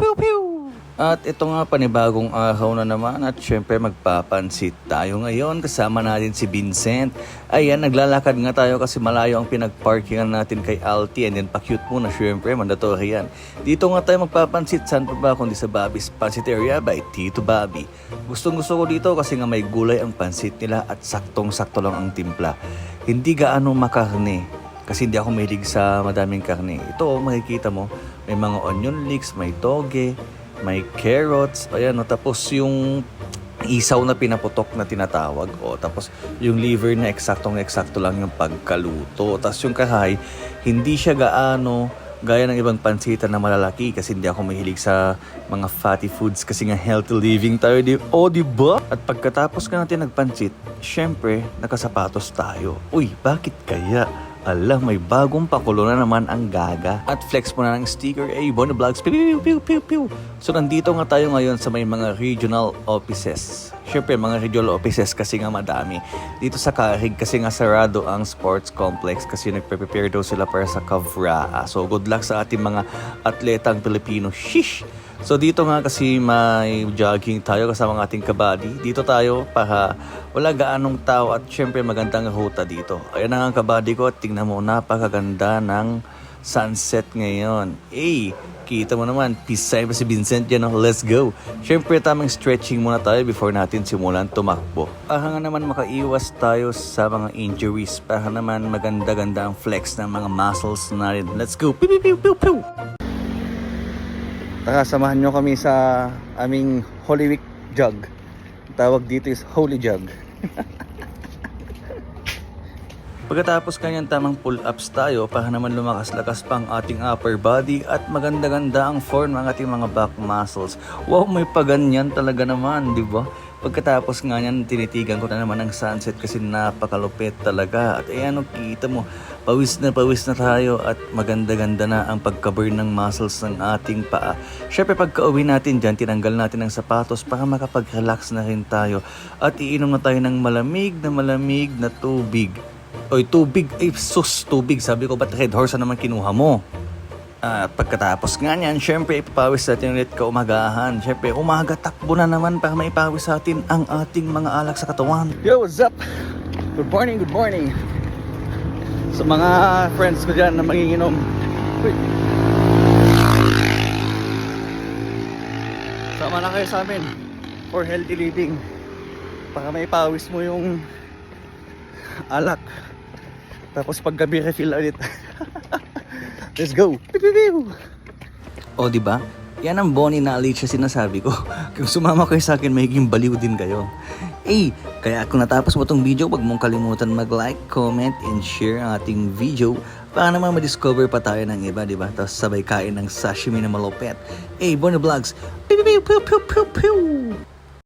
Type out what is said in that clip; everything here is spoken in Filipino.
pew, pew. At ito nga panibagong araw na naman at syempre magpapansit tayo ngayon kasama natin si Vincent. Ayan, naglalakad nga tayo kasi malayo ang pinagparkingan natin kay Alti and then pa-cute muna syempre, mandatory yan. Dito nga tayo magpapansit, saan pa ba kundi sa Bobby's Pansiteria by Tito Bobby. Gustong gusto ko dito kasi nga may gulay ang pansit nila at saktong-sakto lang ang timpla. Hindi gaano makarne kasi hindi ako mahilig sa madaming karne. Ito, oh, makikita mo, may mga onion leeks, may toge, may carrots, ayan, no, tapos yung isaw na pinaputok na tinatawag, o tapos yung liver na eksaktong eksakto lang yung pagkaluto. Tapos yung kahay, hindi siya gaano gaya ng ibang pansitan na malalaki kasi hindi ako mahilig sa mga fatty foods kasi nga healthy living tayo di o di ba? At pagkatapos ka natin nagpansit, syempre nakasapatos tayo. Uy, bakit kaya? Ala, may bagong pakulo na naman ang gaga. At flex mo na ng sticker, eh, Bono Vlogs, piu, piu, piu, piu, piu. So, nandito nga tayo ngayon sa may mga regional offices. Siyempre, mga regional offices kasi nga madami. Dito sa Kahig kasi nga sarado ang sports complex kasi nagpe-prepare daw sila para sa Kavraa. So, good luck sa ating mga atletang Pilipino. Shish! So dito nga kasi may jogging tayo kasama ng ating kabady. Dito tayo para wala gaanong tao at syempre magandang ruta dito. Ayan na ang kabady ko at tingnan mo napakaganda ng sunset ngayon. Eh, kita mo naman, sign pa si Vincent yan. oh. Let's go. Syempre tamang stretching muna tayo before natin simulan tumakbo. Para nga naman makaiwas tayo sa mga injuries. Para naman maganda-ganda ang flex ng mga muscles natin. Let's go. Pew, pew, pew, pew, pew. Tara, samahan nyo kami sa aming Holy Week. Ang Tawag dito is Holy Jog. Pagkatapos kanyan tamang pull-ups tayo para naman lumakas-lakas pang ating upper body at maganda-ganda ang form ng ating mga back muscles. Wow, may paganyan talaga naman, di ba? Pagkatapos nga yan, tinitigan ko na naman ang sunset kasi napakalupit talaga. At ayan, oh, kita mo, pawis na pawis na tayo at maganda-ganda na ang pagka-burn ng muscles ng ating paa. Syempre pagka uwi natin dyan, tinanggal natin ang sapatos para makapag-relax na rin tayo. At iinom na tayo ng malamig na malamig na tubig. Oy, tubig. Ay, sus, tubig. Sabi ko, ba't red horse na naman kinuha mo? At pagkatapos nga niyan, syempre ipapawis natin ulit kaumagahan. Syempre, umaga takbo na naman para maipawis sa atin ang ating mga alak sa katawan. Yo, what's up? Good morning, good morning. Sa mga friends ko dyan na manginginom. Sama na kayo sa amin for healthy living. Para maipawis mo yung alak. Tapos paggabi refill ulit. Let's go. O, di ba? Yan ang Bonnie knowledge na sinasabi ko. Kung sumama kayo sa akin, magiging baliw din kayo. Eh, kaya kung natapos mo tong video, huwag mong kalimutan mag-like, comment, and share ang ating video para naman ma-discover pa tayo ng iba, di ba? Tapos sabay kain ng sashimi na malupet. Eh, Bonnie Vlogs, pew pew pew pew pew pew!